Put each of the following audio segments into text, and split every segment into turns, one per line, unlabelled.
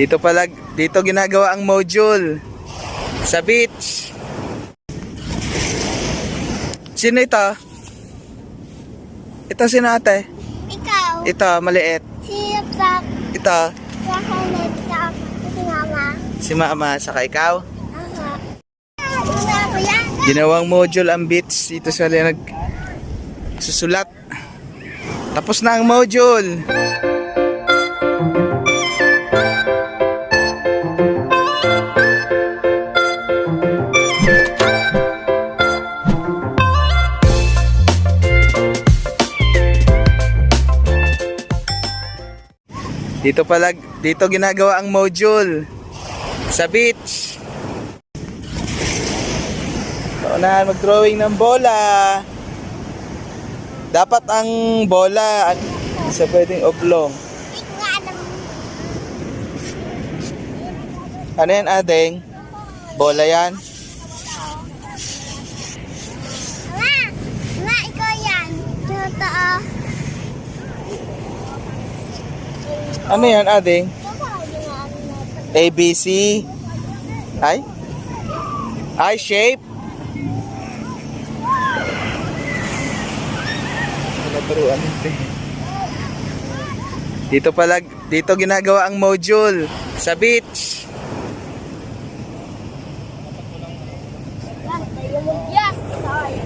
Dito pala, dito ginagawa ang module. Sa beach. Sino ito? Ito si ate.
Ikaw,
Ito, maliit.
siyap sa
Ito,
si mama.
si mama, saka ikaw.
Aha.
Ginawang module ang beach. Dito sila nag susulat. Tapos na ang module. Dito pala, dito ginagawa ang module. Sa beach. Paunahan mag-drawing ng bola. Dapat ang bola at sa pwedeng oblong. Ano yan, adeng? Bola yan?
Mama, mama, ikaw yan. Totoo.
Ano yan,
natin.
ABC? Ay? Ay, shape? Ito. Dito pala, dito ginagawa ang module. Sa beach.
Yan, tayo mo yan. Tayo.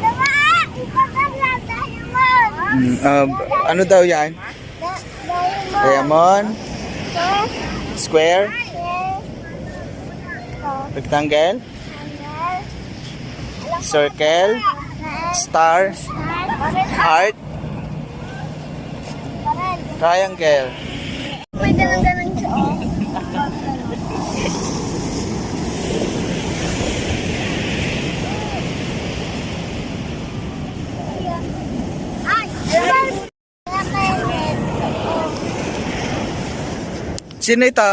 Tama, ipagkakla tayo mo.
Um, ano daw yan? Diamond? Square? Rectangle? Circle? Star? Heart? Triangle?
Ganun-ganun siya. Ay!
Sino ito?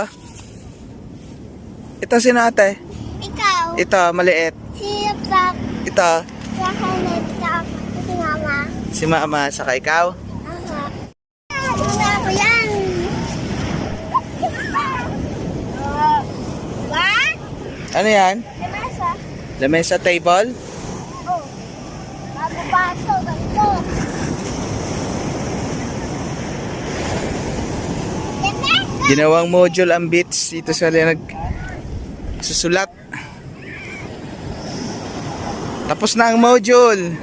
Ito si ate.
Ikaw,
Ito, maliit.
siyap sa
Ito,
sa kalit sa si mama.
si mama, saka ikaw.
Aha. Una ko yan. What?
Ano yan?
Lamesa?
Lamesa table?
Oh. Bago baso, ganito. Lamesa?
Ginawang module ang beach. Dito sila nag susulat. Tapos na ang module.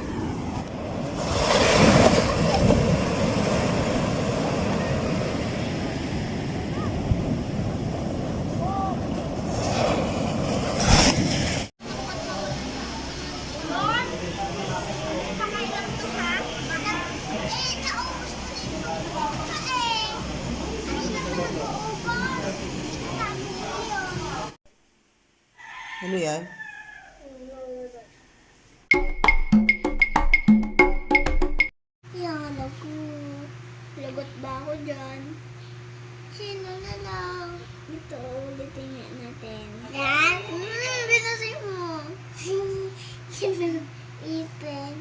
Ano yan?
Yan ako. Lagot ba ako dyan? Sino na lang? Ito, ulitin nga natin. Yan? Hmm, binasay mo. Ipin.